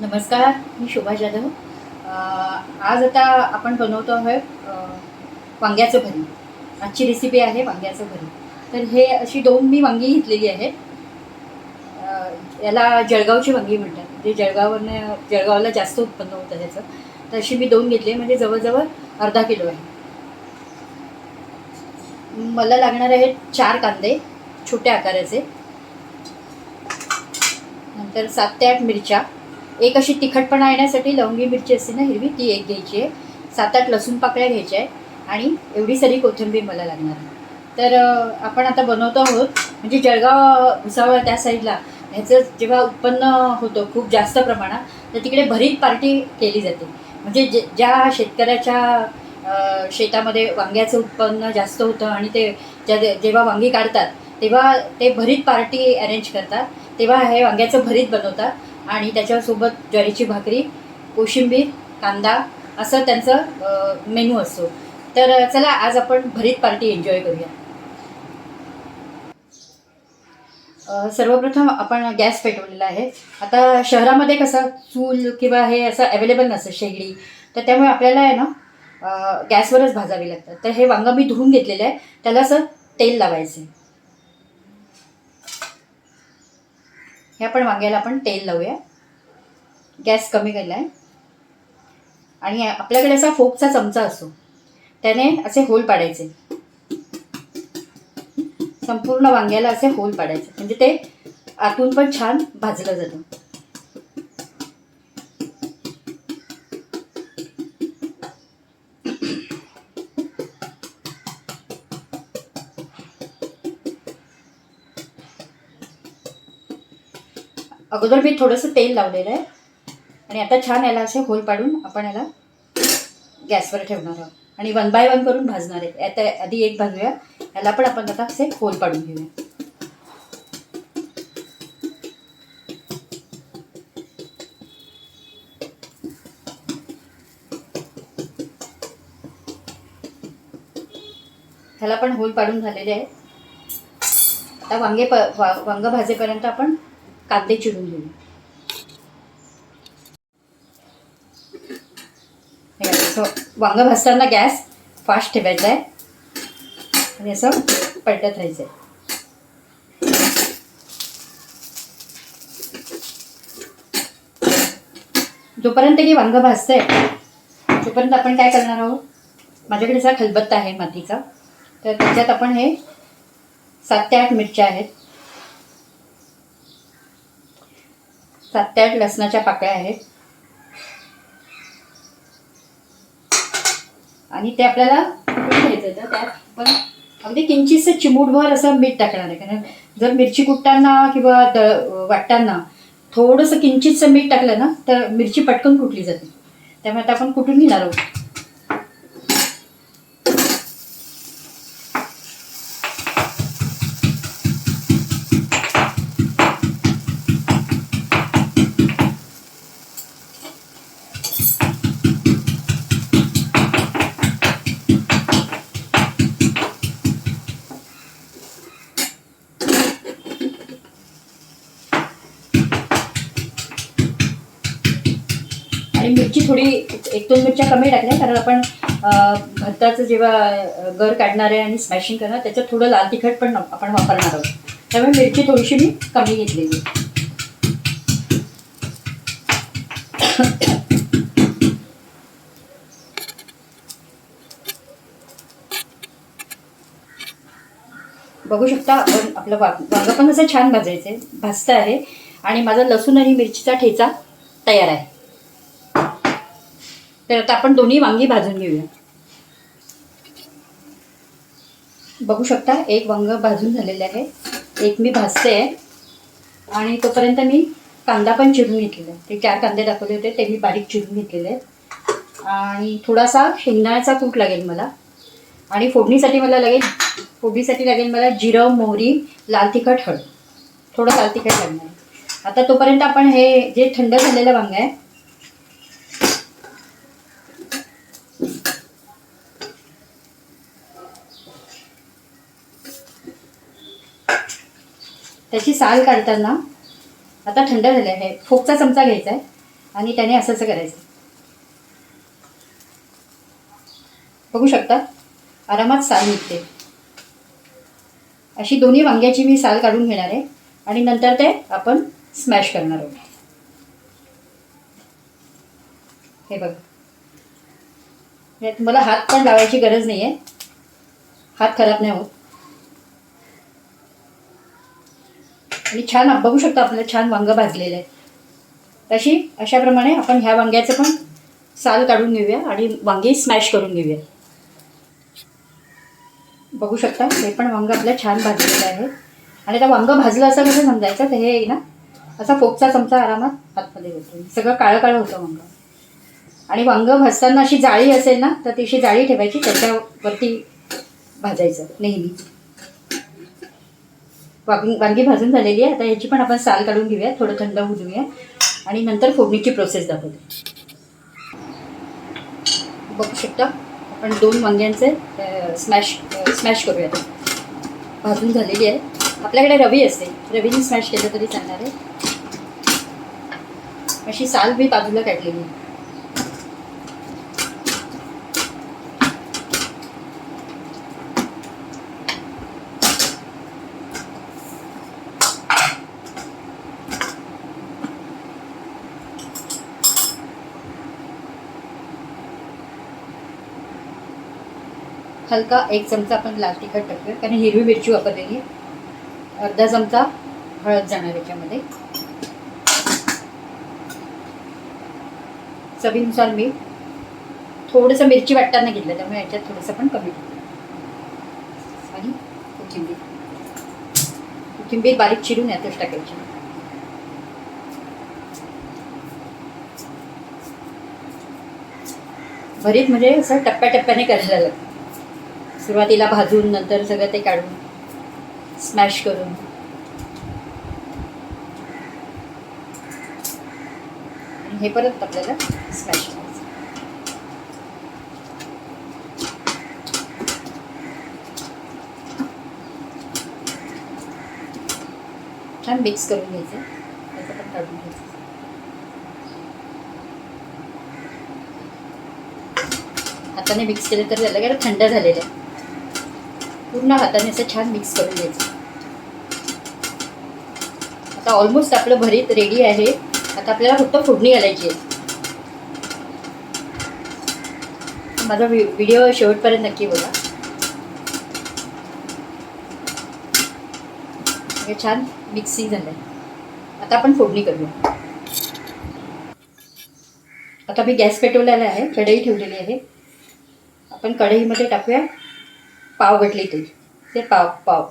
नमस्कार मी शोभा जाधव. आज आता आपण बनवतो आहोत वांग्याचं भरी. आजची रेसिपी आहे वांग्याचं भरी. तर हे अशी दोन मी वांगी घेतलेली आहेत. याला जळगावची वांगी म्हणतात. म्हणजे जळगाववरनं जळगावला जास्त उत्पन्न होतं त्याचं तर अशी मी दोन घेतली म्हणजे जवळजवळ अर्धा किलो आहे. मला लागणार आहेत चार कांदे छोट्या आकाराचे. नंतर सात ते आठ मिरच्या. एक अशी तिखटपणा येण्यासाठी लवंगी मिरची असते ना हिरवी ती एक घ्यायची आहे. सात आठ लसूण पाकळ्या घ्यायच्या आहे आणि एवढी सारी कोथिंबीर मला लागणार तर आपण आता बनवतो आहोत म्हणजे जळगाव भुसावळ त्या साईडला. ह्याचं जेव्हा उत्पन्न होतं खूप जास्त प्रमाणात तर तिकडे भरीत पार्टी केली जाते. म्हणजे जे ज्या शेतकऱ्याच्या शेतामध्ये वांग्याचं उत्पन्न जास्त होतं आणि ते ज्या जेव्हा वांगी काढतात तेव्हा ते भरीत पार्टी अरेंज करतात. तेव्हा हे वांग्याचं भरीत बनवतात. आणि त्याच्यासोबत ज्वारीची भाकरी कोशिंबीर कांदा असं त्यांचं मेनू असतो. तर चला आज आपण भरीत पार्टी एन्जॉय करूया. सर्वप्रथम आपण गॅस पेटवलेला आहे. आता शहरामध्ये कसं चूल किंवा हे असं अवेलेबल नसतं शेगडी. तर त्यामुळे आपल्याला आहे ना गॅसवरच भाजावी लागतात तर हे वांगं मी धुवून घेतलेलं आहे. त्याला असं तेल लावायचं हे आपण वांग्याला आपण तेल लावूया. गॅस कमी केला आहे आणि आपल्याकडे असा फोकचा चमचा असतो. त्याने असे होल पाडायचे. संपूर्ण वांग्याला असे होल पाडायचे. म्हणजे ते आतून पण छान भाजलं जातं. अगोदर मी थोडंसं तेल लावलेलं आहे. आणि आता छान याला असे होल पाडून आपण याला गॅसवर ठेवणार आहोत. आणि वन बाय वन करून भाजणार आहे. आता आधी एक भाजूया. याला पण आपण आता असे होल पाडून घेऊया. ह्याला पण होल पाडून झालेले आहे आता वांगे प वा वांग भाजेपर्यंत आपण कांदे चिरून घेऊ. असं वांग भाजताना गॅस फास्ट ठेवायचा आहे. आणि असं पलटत राहायचं आहे. जोपर्यंत की वांग भाजतंय तोपर्यंत आपण काय करणार आहोत? माझ्याकडे असा खलबत्ता आहे मातीचा. तर त्याच्यात आपण हे सात ते आठ मिरच्या आहेत. सात ते आठ लसणाच्या पाकळ्या आहेत. आणि ते आपल्याला घ्यायचं त्यात. पण अगदी किंचितसं चिमूटभर असं मीठ टाकणार आहे. कारण जर मिरची कुटताना किंवा द वाटताना थोडंसं किंचितसं मीठ टाकलं ना तर मिरची पटकन कुटली जाते. त्यामुळे आता आपण कुठून घेणार आहोत. एक दोन मिरच्या कमी टाकल्या कारण आपण अं, भरताचं जेव्हा गर काढणार आहे आणि स्मॅशिंग करणार त्याच्यात थोडं लाल तिखट पण आपण वापरणार आहोत. त्यामुळे मिरची थोडीशी मी कमी घेतलेली. बघू शकता आपण आपलं वांग वांगं पण असं छान भाजायचं आहे. भाजतं आहे. आणि माझा लसूण आणि मिरचीचा ठेचा तयार आहे. तर आता आपण दोन्ही वांगी भाजून घेऊया. बघू शकता एक वांग भाजून झालेले आहे. एक मी भाजते. आहे आणि तोपर्यंत मी कांदा पण चिरून घेतलेला आहे. ते चार कांदे दाखवले होते ते मी बारीक चिरून घेतलेले आहेत. आणि थोडासा शेंगदाण्याचा कूट लागेल मला. आणि फोडणीसाठी मला लागेल फोडणीसाठी लागेल मला जिरं मोहरी लाल तिखट हळद. थोडं लाल तिखट लागणार आहे. आता तोपर्यंत आपण हे जे थंड झालेलं वांग आहे त्याची साल काढताना आता थंड झाले आहे. फोकचा चमचा घ्यायचा आहे. आणि त्याने असं असं करायचं. बघू शकता? आरामात साल निघते. अशी दोन्ही वांग्याची मी साल काढून घेणार आहे. आणि नंतर ते आपण स्मॅश करणार आहोत. हे बघ. मला तुम्हाला हात पण लावायची गरज नाही आहे हात खराब नाही होत. आणि छान बघू शकता आपल्याला छान वांग भाजलेलं आहे. तशी अशाप्रमाणे आपण ह्या वांग्याचं पण साल काढून घेऊया आणि वांगी स्मॅश करून घेऊया. बघू शकता हे पण वांग आपलं छान भाजलेलं आहे. आणि आता वांग भाजलं असं कसं समजायचं? तर हे ना असा फोकचा चमचा आरामात हातमध्ये होतो सगळं काळं काळं होतं वांग. आणि वांग भाजताना अशी जाळी असेल ना तर ती अशी जाळी ठेवायची त्याच्यावरती भाजायचं नेहमी. वांगी वांगी भाजून झालेली आहे. आता याची पण आपण साल काढून घेऊया. थोडं थंड होऊ देऊया. आणि नंतर फोडणीची प्रोसेस दाखवते. बघू शकता आपण दोन वांग्यांचे स्मॅश स्मॅश करूया आता. भाजून झालेली आहे. आपल्याकडे रवी असते. रवीने स्मॅश केलं तरी चालणार आहे. अशी साल मी बाजूला काढलेली आहे. हलका एक चमचा आपण लाल तिखट टाकूया. कारण हिरवी मिरची वापरलेली अर्धा चमचा हळद जाणार याच्यामध्ये. चवीनुसार मीठ. थोडंसं मिरची वाटताना घेतलं त्यामुळे याच्यात थोडंसं पण कमी आणि कोथिंबीर. कोथिंबीर बारीक चिरून यातच टाकायची. भरीत म्हणजे असं टप्प्याटप्प्याने करायला लागतं. सुरुवातीला भाजून नंतर सगळं ते काढून स्मॅश करून. हे परत आपल्याला स्मॅश करायचं. छान मिक्स करून घ्यायचं. त्याचं पण काढून घ्यायचं. हाताने मिक्स केलं तर त्याला काय थंड झालेलं आहे. पूर्ण हाताने असं छान मिक्स करून घ्यायचं. आता ऑलमोस्ट आपलं भरीत रेडी आहे. आता आपल्याला फक्त फोडणी घालायची आहे. माझा व्हि व्हिडिओ शेवटपर्यंत नक्की बघा. हे छान मिक्सिंग झालं आहे आता आपण फोडणी करूया. आता मी गॅस पेटवलेला आहे. कढई ठेवलेली आहे. आपण कढईमध्ये टाकूया. पाव घटली तेल ते पाव पाव.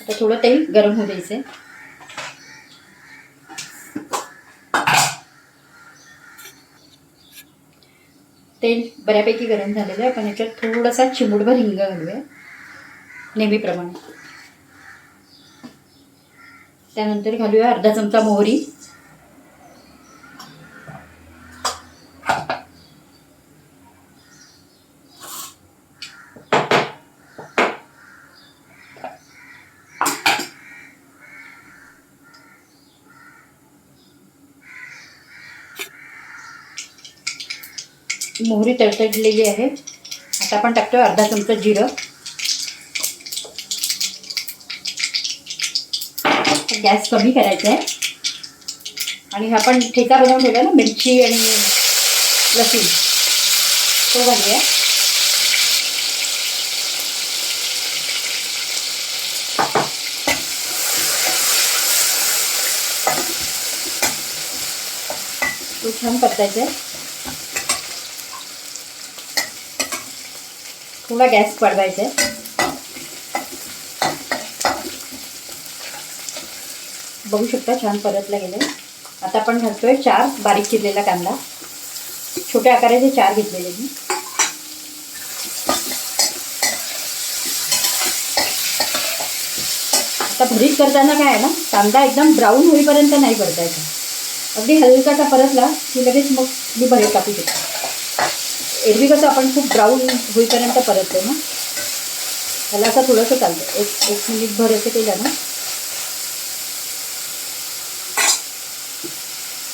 आता थोडं तेल गरम होऊ द्यायचं. आहे तेल बऱ्यापैकी गरम झालेलं आहे पण याच्यात थोडासा चिमूटभर हिंग घालूया नेहमीप्रमाणे. त्यानंतर घालूया अर्धा चमचा मोहरी. मोहरी तडतडलेली आहे. आता आपण टाकतोय अर्धा चमचा जिरं. गॅस कमी करायचा आहे आणि हा आपण ठेचा बनवून ठेवला ना मिरची आणि लसूण. तो घालूया. तो छान परतायचा आहे थोडा गॅस वाढवायचा आहे बघू शकता छान परतला गेलं आता आपण घालतोय चार बारीक चिरलेला कांदा. छोट्या आकाराचे चार घेतलेले मी. आता भरीत करताना काय आहे ना कांदा एकदम ब्राऊन होईपर्यंत नाही परतायचा. अगदी हलकासा परतला की लगेच मग मी भरीत टाकू शकतो. एरवी कसं आपण खूप ब्राऊन होईपर्यंत परततो ना? त्याला असं थोडंसं चालतं. एक एक मिनिट भर असं केलं ना?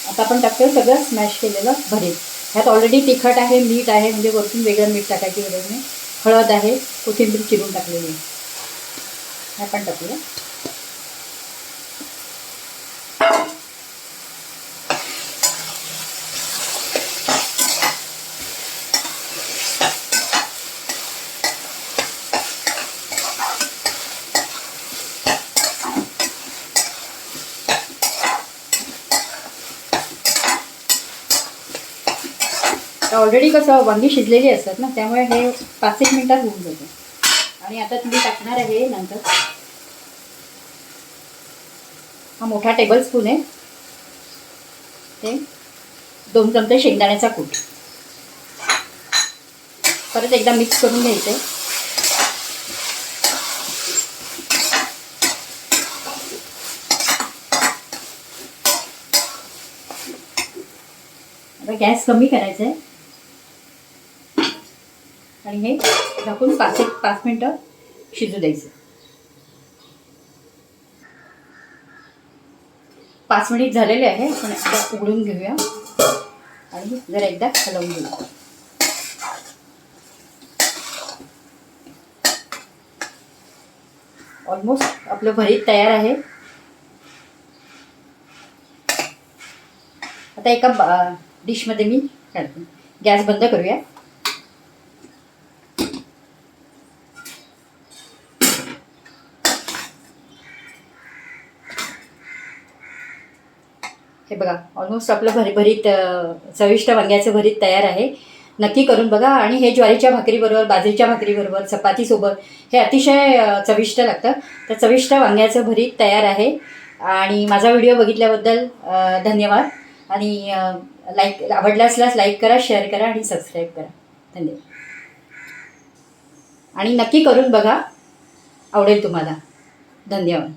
आता आपण टाकतो सगळं स्मॅश केलेलं भरीत. ह्यात ऑलरेडी तिखट आहे मीठ आहे म्हणजे वरतून वेगळं मीठ टाकायची गरज नाही. हळद आहे कोथिंबीर चिरून टाकलेली आहे. ह्या पण टाकूया. तर ऑलरेडी कसं वांगी शिजलेली असतात ना त्यामुळे हे पाच एक मिनटात होऊन जातं. आणि आता तुम्ही टाकणार आहे नंतर. हा मोठा टेबल स्पून आहे. ते दोन चमचे शेंगदाण्याचा कूट. परत एकदा मिक्स करून घ्यायचं. आहे आता गॅस कमी करायचा आहे आणि हे झाकून पाच एक पाच मिनटं शिजू द्यायचं. पाच मिनिट झालेले आहे पण एकदा उघडून घेऊया. आणि जरा एकदा हलवून घेऊया. ऑलमोस्ट आपलं भरीत तयार आहे. आता एका बा- डिशमध्ये मी काढते गॅस बंद करूया. हे बघा ऑलमोस्ट आपलं भरी भरीत चविष्ट वांग्याचं भरीत तयार आहे. नक्की करून बघा आणि हे ज्वारीच्या भाकरीबरोबर बाजरीच्या भाकरीबरोबर चपातीसोबत हे अतिशय चविष्ट लागतं. तर चविष्ट वांग्याचं भरीत तयार आहे. आणि माझा व्हिडिओ बघितल्याबद्दल धन्यवाद. आणि लाईक आवडला असल्यास लाईक करा शेअर करा आणि सबस्क्राईब करा. धन्यवाद. आणि नक्की करून बघा. आवडेल तुम्हाला. धन्यवाद.